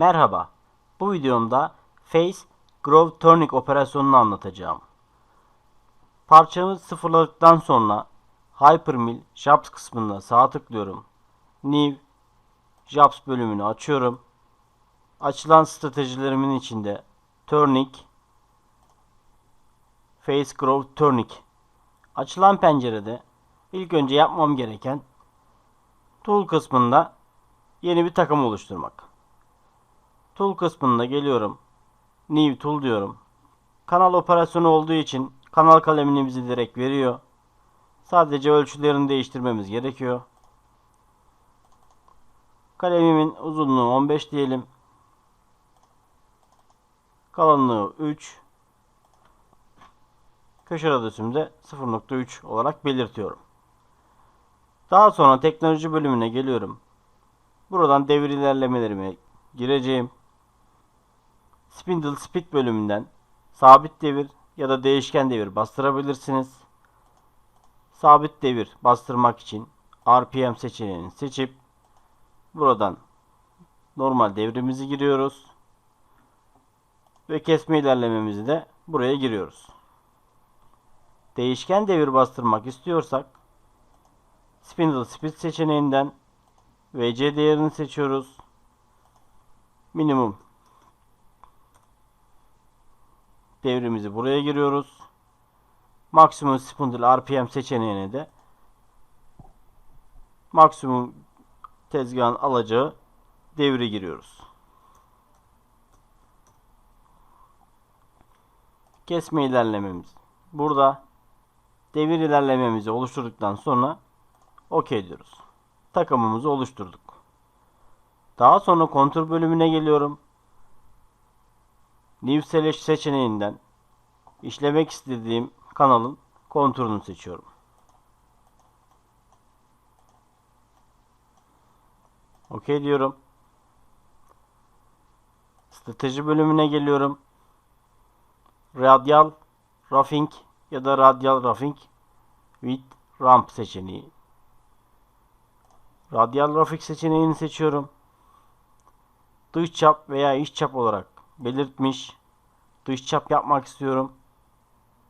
Merhaba. Bu videomda Face Groove Turning operasyonunu anlatacağım. Parçamı sıfırladıktan sonra Hypermill Jobs kısmında sağ tıklıyorum. New Jobs bölümünü açıyorum. Açılan stratejilerimin içinde Turning Face Groove Turning açılan pencerede ilk önce yapmam gereken Tool kısmında yeni bir takım oluşturmak. Tool kısmında geliyorum. New Tool diyorum. Kanal operasyonu olduğu için kanal kalemini bize direkt veriyor. Sadece ölçülerini değiştirmemiz gerekiyor. Kalemimin uzunluğu 15 diyelim. Kalınlığı 3. Köşe radyüsümü de 0.3 olarak belirtiyorum. Daha sonra teknoloji bölümüne geliyorum. Buradan devir ilerlemelerime gireceğim. Spindle Speed bölümünden sabit devir ya da değişken devir bastırabilirsiniz. Sabit devir bastırmak için RPM seçeneğini seçip buradan normal devrimizi giriyoruz. Ve kesme ilerlememizi de buraya giriyoruz. Değişken devir bastırmak istiyorsak Spindle Speed seçeneğinden VC değerini seçiyoruz. Minimum devrimizi buraya giriyoruz. Maksimum Spindle RPM seçeneğine de maksimum tezgahın alacağı devri giriyoruz. Kesme ilerlememiz burada. Devir ilerlememizi oluşturduktan sonra OK diyoruz. Takımımızı oluşturduk. Daha sonra kontur bölümüne geliyorum. New Select seçeneğinden işlemek istediğim kanalın konturunu seçiyorum. OK diyorum. Strateji bölümüne geliyorum. Radial Roughing ya da Radial Roughing with Ramp seçeneği. Radial Roughing seçeneğini seçiyorum. Dış çap veya iç çap olarak belirtmiş. Dış çap yapmak istiyorum.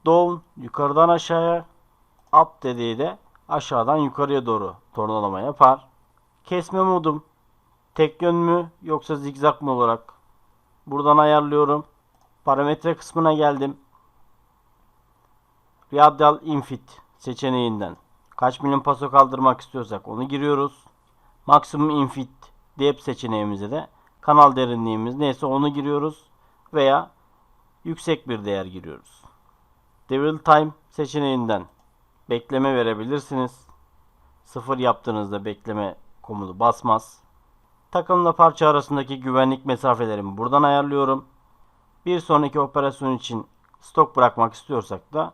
Down yukarıdan aşağıya. Up dediği de aşağıdan yukarıya doğru tornalama yapar. Kesme modum tek yön mü yoksa zigzag mı olarak buradan ayarlıyorum. Parametre kısmına geldim. Radial Infit seçeneğinden kaç milim paso kaldırmak istiyorsak onu giriyoruz. Maksimum Infit Depth seçeneğimize de kanal derinliğimiz neyse onu giriyoruz veya yüksek bir değer giriyoruz. Devil Time seçeneğinden bekleme verebilirsiniz. Sıfır yaptığınızda bekleme komutu basmaz. Takımla parça arasındaki güvenlik mesafelerimi buradan ayarlıyorum. Bir sonraki operasyon için stok bırakmak istiyorsak da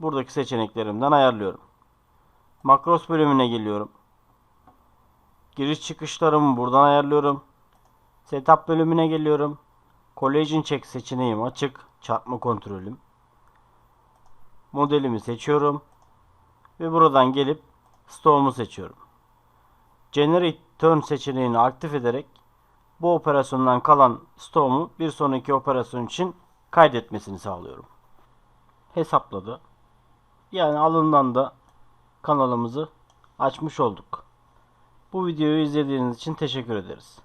buradaki seçeneklerimden ayarlıyorum. Makros bölümüne geliyorum. Giriş çıkışlarımı buradan ayarlıyorum. Setup bölümüne geliyorum. Collision Check seçeneğim açık. Çarpma kontrolüm. Modelimi seçiyorum. Ve buradan gelip Store'umu seçiyorum. Generate Turn seçeneğini aktif ederek bu operasyondan kalan stoğumu bir sonraki operasyon için kaydetmesini sağlıyorum. Hesapladı. Yani alından da kanalımızı açmış olduk. Bu videoyu izlediğiniz için teşekkür ederiz.